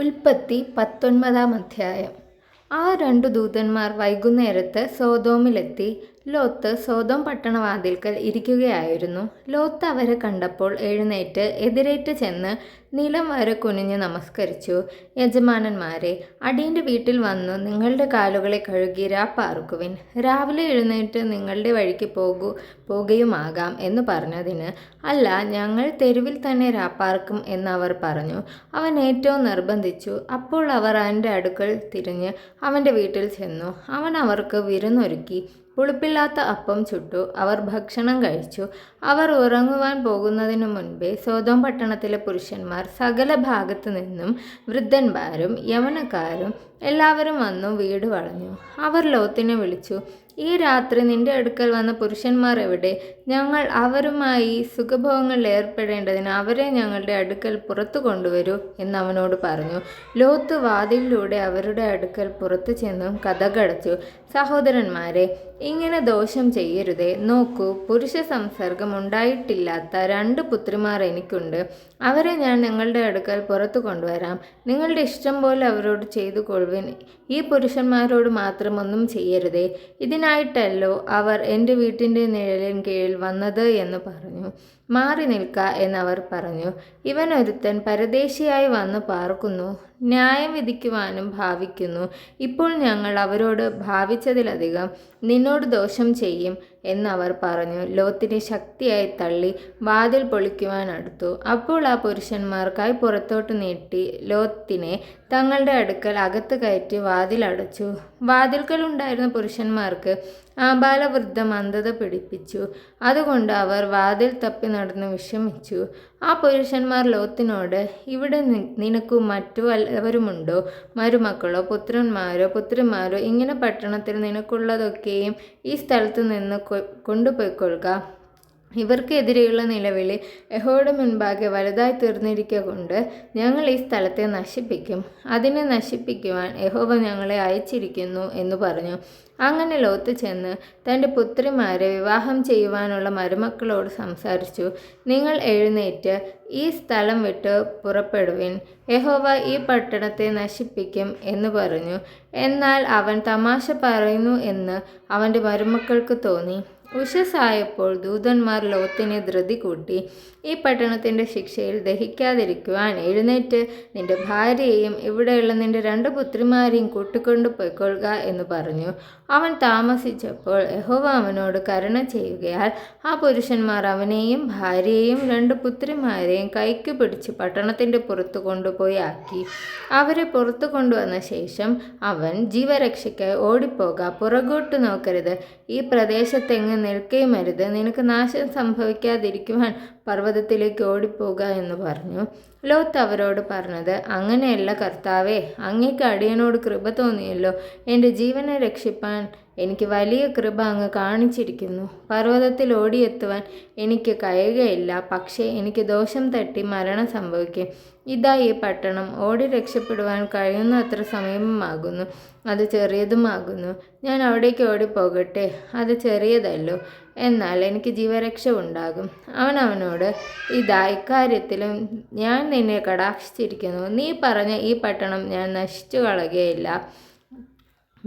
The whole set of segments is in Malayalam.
ഉൽപ്പത്തി പത്തൊൻപതാം അധ്യായം. ആ രണ്ടു ദൂതന്മാർ വൈകുന്നേരത്ത് സോതോമിലെത്തി ലോത്ത് സ്വതം പട്ടണവാതിൽക്കൽ ഇരിക്കുകയായിരുന്നു. ലോത്ത് അവരെ കണ്ടപ്പോൾ എഴുന്നേറ്റ് എതിരേറ്റ് ചെന്ന് നിലം വരെ കുനിഞ്ഞ് നമസ്കരിച്ചു. യജമാനന്മാരെ അടിയന്റെ വീട്ടിൽ വന്നു നിങ്ങളുടെ കാലുകളെ കഴുകി രാപ്പാർക്കുവിൻ രാവിലെ എഴുന്നേറ്റ് നിങ്ങളുടെ വഴിക്ക് പോകൂ പോകുകയുമാകാം എന്ന് പറഞ്ഞതിന് അല്ല ഞങ്ങൾ തെരുവിൽ തന്നെ രാപ്പാർക്കും എന്നവർ പറഞ്ഞു. അവൻ ഏറ്റവും നിർബന്ധിച്ചു. അപ്പോൾ അവർ അവന്റെ അടുക്കൽ തിരിഞ്ഞ് അവന്റെ വീട്ടിൽ ചെന്നു. അവൻ അവർക്ക് വിരുന്നൊരുക്കി പുളിപ്പില്ലാത്ത അപ്പം ചുട്ടു. അവർ ഭക്ഷണം കഴിച്ചു. അവർ ഉറങ്ങുവാൻ പോകുന്നതിനു മുൻപേ സ്വതം പട്ടണത്തിലെ പുരുഷന്മാർ സകല ഭാഗത്തു നിന്നും വൃദ്ധന്മാരും യവനക്കാരും എല്ലാവരും വന്നു വീട് വളഞ്ഞു. അവർ ലോത്തിനെ വിളിച്ചു. ഈ രാത്രി നിന്റെ അടുക്കൽ വന്ന പുരുഷന്മാർ എവിടെ? ഞങ്ങൾ അവരുമായി സുഖഭോഗങ്ങളിൽ ഏർപ്പെടേണ്ടതിന് അവരെ ഞങ്ങളുടെ അടുക്കൽ പുറത്തു കൊണ്ടുവരൂ എന്ന് അവനോട് പറഞ്ഞു. ലോത്ത് വാതിലിലൂടെ അവരുടെ അടുക്കൽ പുറത്തു ചെന്നും കഥകടച്ചു. സഹോദരന്മാരെ ഇങ്ങനെ ദോഷം ചെയ്യരുതേ. നോക്കൂ പുരുഷ സംസർഗം ഉണ്ടായിട്ടില്ലാത്ത രണ്ട് പുത്രിമാർ എനിക്കുണ്ട്. അവരെ ഞാൻ നിങ്ങളുടെ അടുക്കൽ പുറത്തു കൊണ്ടുവരാം. നിങ്ങളുടെ ഇഷ്ടം പോലെ അവരോട് ചെയ്തു കൊള്ളുവിൻ ഈ പുരുഷന്മാരോട് മാത്രം ഒന്നും ചെയ്യരുതേ. ഇതിനായിട്ടല്ലോ അവർ എന്റെ വീട്ടിന്റെ നിഴലിൻ കീഴിൽ വന്നത് എന്ന് പറഞ്ഞു. മാറി നിൽക്ക എന്നവർ പറഞ്ഞു. ഇവനൊരുത്തൻ പരദേശിയായി വന്ന് പാർക്കുന്നു. ന്യായം വിധിക്കുവാനും ഭാവിക്കുന്നു. ഇപ്പോൾ ഞങ്ങൾ അവരോട് ഭാവിച്ചതിലധികം നിന്നോട് ദോഷം ചെയ്യും എന്നവർ പറഞ്ഞു. ലോത്തിനെ ശക്തിയായി തള്ളി വാതിൽ പൊളിക്കുവാൻ അടുത്തു. അപ്പോൾ ആ പുരുഷന്മാർ കൈ പുറത്തോട്ട് നീട്ടി ലോത്തിനെ തങ്ങളുടെ അടുക്കൽ അകത്ത് കയറ്റി വാതിലടച്ചു ഉണ്ടായിരുന്ന പുരുഷന്മാർക്ക് ആബാലവൃദ്ധ മന്ദത പിടിപ്പിച്ചു. അതുകൊണ്ട് അവർ വാതിൽ തപ്പി നടന്ന് വിഷമിച്ചു. ആ പുരുഷന്മാർ ലോത്തിനോട് ഇവിടെ നിനക്കു മറ്റു വല്ലവരുമുണ്ടോ മരുമക്കളോ പുത്രന്മാരോ പുത്രിമാരോ ഇങ്ങനെ പട്ടണത്തിൽ നിനക്കുള്ളതൊക്കെയും ഈ സ്ഥലത്ത് നിന്ന് കൊണ്ടുപോയിക്കൊള്ളുക. ഇവർക്കെതിരെയുള്ള നിലവിളി യഹോയുടെ മുൻപാകെ വലുതായി തീർന്നിരിക്കുക കൊണ്ട് ഞങ്ങൾ ഈ സ്ഥലത്തെ നശിപ്പിക്കും. അതിനെ നശിപ്പിക്കുവാൻ യഹോവ ഞങ്ങളെ അയച്ചിരിക്കുന്നു എന്ന് പറഞ്ഞു. അങ്ങനെ ലോത്ത് ചെന്ന് തന്റെ പുത്രിമാരെ വിവാഹം ചെയ്യുവാനുള്ള മരുമക്കളോട് സംസാരിച്ചു. നിങ്ങൾ എഴുന്നേറ്റ് ഈ സ്ഥലം വിട്ട് പുറപ്പെടുവിൻ. യഹോവ ഈ പട്ടണത്തെ നശിപ്പിക്കും എന്ന് പറഞ്ഞു. എന്നാൽ അവൻ തമാശ പറയുന്നു എന്ന് അവന്റെ മരുമക്കൾക്ക് തോന്നി. ഉഷസായപ്പോൾ ദൂതന്മാർ ലോത്തിനെ ധൃതി കൂട്ടി ഈ പട്ടണത്തിന്റെ ശിക്ഷയിൽ ദഹിക്കാതിരിക്കുവാൻ എഴുന്നേറ്റ് നിന്റെ ഭാര്യയെയും ഇവിടെയുള്ള നിന്റെ രണ്ട് പുത്രിമാരെയും കൂട്ടിക്കൊണ്ടു പോയിക്കൊള്ളുക എന്ന് പറഞ്ഞു. അവൻ താമസിച്ചപ്പോൾ യഹോവ അവനോട് കരുണ ചെയ്യുകയാൽ ആ പുരുഷന്മാർ അവനെയും ഭാര്യയെയും രണ്ട് പുത്രിമാരെയും കൈക്ക് പിടിച്ച് പട്ടണത്തിന്റെ പുറത്ത് കൊണ്ടുപോയി ആക്കി. അവരെ പുറത്തു കൊണ്ടുവന്ന ശേഷം അവൻ ജീവരക്ഷയ്ക്കായി ഓടിപ്പോക പുറകോട്ട് നോക്കരുത്. ഈ പ്രദേശത്തെങ്ങ് നിൽക്കുകയും അരുത് നിനക്ക് നാശം സംഭവിക്കാതിരിക്കുവാൻ പർവതത്തിലേക്ക് ഓടിപ്പോക എന്ന് പറഞ്ഞു. ലോത്ത് അവരോട് പറഞ്ഞത് അങ്ങനെയല്ല കർത്താവേ അങ്ങേക്ക് അടിയനോട് കൃപ തോന്നിയല്ലോ. എന്റെ ജീവനെ രക്ഷിപ്പാൻ എനിക്ക് വലിയ കൃപ അങ്ങ് കാണിച്ചിരിക്കുന്നു. പർവതത്തിൽ ഓടിയെത്തുവാൻ എനിക്ക് കഴിയുകയില്ല. പക്ഷേ എനിക്ക് ദോഷം തട്ടി മരണം സംഭവിക്കും. ഇതാ ഈ പട്ടണം. ഓടി രക്ഷപ്പെടുവാൻ കഴിയുന്ന അത്ര സമയമാകുന്നു. അത് ചെറിയതുമാകുന്നു. ഞാൻ അവിടേക്ക് ഓടിപ്പോകട്ടെ. അത് ചെറിയതല്ലോ. എന്നാൽ എനിക്ക് ജീവരക്ഷ ഉണ്ടാകും. അവൻ അവനോട് ഇതാ ഇക്കാര്യത്തിലും ഞാൻ നിന്നെ കടാക്ഷിച്ചിരിക്കുന്നു. നീ പറഞ്ഞ ഈ പട്ടണം ഞാൻ നശിച്ചു കളയുകയില്ല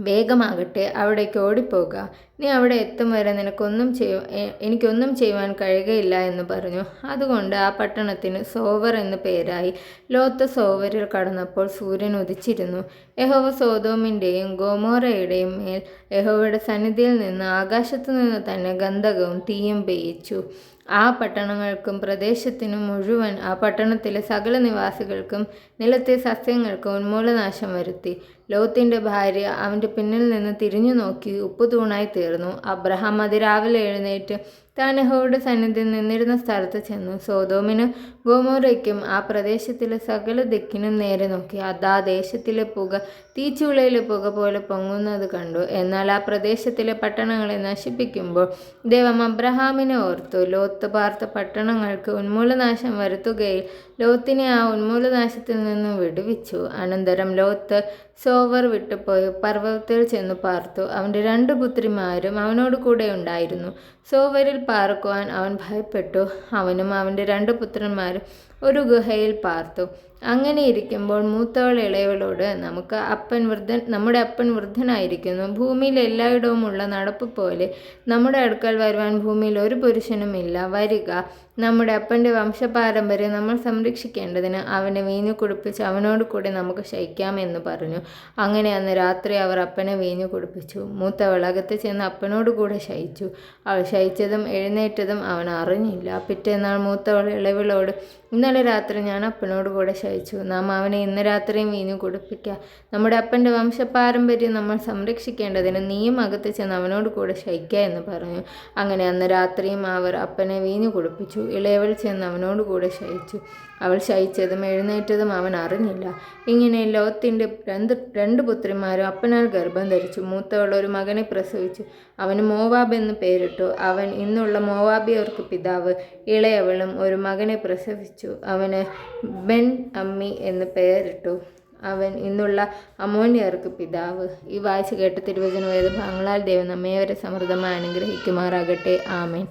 വേഗമാകട്ടെ അവിടേക്ക് ഓടിപ്പോകുക. നീ അവിടെ എത്തും വരെ നിനക്കൊന്നും ചെയ്യ എനിക്കൊന്നും ചെയ്യുവാൻ കഴിയുകയില്ല എന്ന് പറഞ്ഞു. അതുകൊണ്ട് ആ പട്ടണത്തിന് സോവർ എന്ന് പേരായി. ലോത്ത സോവറിൽ കടന്നപ്പോൾ സൂര്യൻ ഉദിച്ചിരുന്നു. യഹോവ സോതോമിന്റെയും ഗോമോറയുടെയും മേൽ യഹോവയുടെ സന്നിധിയിൽ നിന്ന് ആകാശത്തു നിന്ന് തന്നെ ഗന്ധകവും തീയും പെയ്യിച്ചു. ആ പട്ടണങ്ങൾക്കും പ്രദേശത്തിനും മുഴുവൻ ആ പട്ടണത്തിലെ സകല നിവാസികൾക്കും നിലത്തെ സസ്യങ്ങൾക്കും ഉന്മൂലനാശം വരുത്തി. ലോത്തിന്റെ ഭാര്യ അവന്റെ പിന്നിൽ നിന്ന് തിരിഞ്ഞു നോക്കി ഉപ്പുതൂണായി തീർന്നു അബ്രഹാം അതിരാവിലെ എഴുന്നേറ്റ് താൻ അഹോയുടെ സന്നിധി നിന്നിരുന്ന സ്ഥലത്ത് ചെന്നു. സോതോമിനും ഗോമോറയ്ക്കും ആ പ്രദേശത്തിലെ സകല ദിക്കിനും നേരെ നോക്കി. അതാ ദേശത്തിലെ പുക തീച്ചുളയിലെ പുക പോലെ പൊങ്ങുന്നത് കണ്ടു. എന്നാൽ ആ പ്രദേശത്തിലെ പട്ടണങ്ങളെ നശിപ്പിക്കുമ്പോൾ ദൈവം അബ്രഹാമിനെ ഓർത്തു. ലോത്ത് പാർത്ത പട്ടണങ്ങൾക്ക് ഉന്മൂലനാശം വരുത്തുകയിൽ ലോത്തിനെ ആ ഉന്മൂലനാശത്തിൽ നിന്നും വിടുവിച്ചു. അനന്തരം ലോത്ത് സോവർ വിട്ടുപോയി. പർവതത്തിൽ ചെന്ന് പാർത്തു. അവന്റെ രണ്ട് പുത്രിമാരും അവനോട് കൂടെ ഉണ്ടായിരുന്നു. സോവരിൽ പാർക്കുവാൻ അവൻ ഭയപ്പെട്ടു. അവനും അവന്റെ രണ്ട് പുത്രന്മാരും ഒരു ഗുഹയിൽ പാർത്തു. അങ്ങനെ ഇരിക്കുമ്പോൾ മൂത്തവൾ ഇളയവളോട് നമുക്ക് അപ്പൻ വൃദ്ധൻ നമ്മുടെ അപ്പൻ വൃദ്ധനായിരിക്കുന്നു. ഭൂമിയിൽ എല്ലായിടവുമുള്ള നടപ്പ് പോലെ നമ്മുടെ അടുക്കൽ വരുവാൻ ഭൂമിയിൽ ഒരു പുരുഷനുമില്ല വരിക. നമ്മുടെ അപ്പന്റെ വംശപാരമ്പര്യം നമ്മൾ സംരക്ഷിക്കേണ്ടതിന് അവനെ വീഞ്ഞു കുടിപ്പിച്ച് അവനോട് കൂടി നമുക്ക് ശയിക്കാമെന്ന് പറഞ്ഞു. അങ്ങനെ അന്ന് രാത്രി അവർ അപ്പനെ വീഞ്ഞു കുടിപ്പിച്ചു. മൂത്തവൾ അകത്ത് ചെന്ന് അപ്പനോട് കൂടെ ശയിച്ചു. അവൾ ശയിച്ചതും എഴുന്നേറ്റതും അവൻ അറിഞ്ഞില്ല. പിറ്റേന്നാൾ മൂത്തവൾ ഇളവിളോട് ഇന്നലെ രാത്രി ഞാൻ അപ്പനോട് കൂടെ ശയിച്ചു. നാം അവനെ ഇന്ന് രാത്രിയും വീഞ്ഞു കുടിപ്പിക്കുക നമ്മുടെ അപ്പന്റെ വംശപാരമ്പര്യം നമ്മൾ സംരക്ഷിക്കേണ്ടതിന് നീയും അകത്ത് ചെന്ന് അവനോട് കൂടെ ശയിക്കുക എന്ന് പറഞ്ഞു. അങ്ങനെ അന്ന് രാത്രിയും അവർ അപ്പനെ വീഞ്ഞു കുടിപ്പിച്ചു. ഇളയവൾ ചെന്ന് അവനോട് കൂടെ ശയിച്ചു. അവൾ ശയിച്ചതും എഴുന്നേറ്റതും അവൻ അറിഞ്ഞില്ല. ഇങ്ങനെ ലോത്തിന്റെ രണ്ട് രണ്ട് പുത്രിമാരും അപ്പനാൽ ഗർഭം ധരിച്ചു. മൂത്തവൾ ഒരു മകനെ പ്രസവിച്ചു. അവന് മോവാബ് എന്ന് പേരിട്ടു. അവൻ ഇന്നുള്ള മോവാബിയവർക്ക് പിതാവ്. ഇളയവളും ഒരു മകനെ പ്രസവിച്ചു. അവന് ബെൻ അമ്മി എന്ന് പേരിട്ടു. അവൻ ഇന്നുള്ള അമോന്യർക്ക് പിതാവ്. ഈ വായിച്ച് കേട്ട തിരുവചന വേദ ഭാഗങ്ങളാൽ ദൈവം നമ്മെ വരെ സമൃദ്ധമായി അനുഗ്രഹിക്കുമാറാകട്ടെ. ആമേൻ.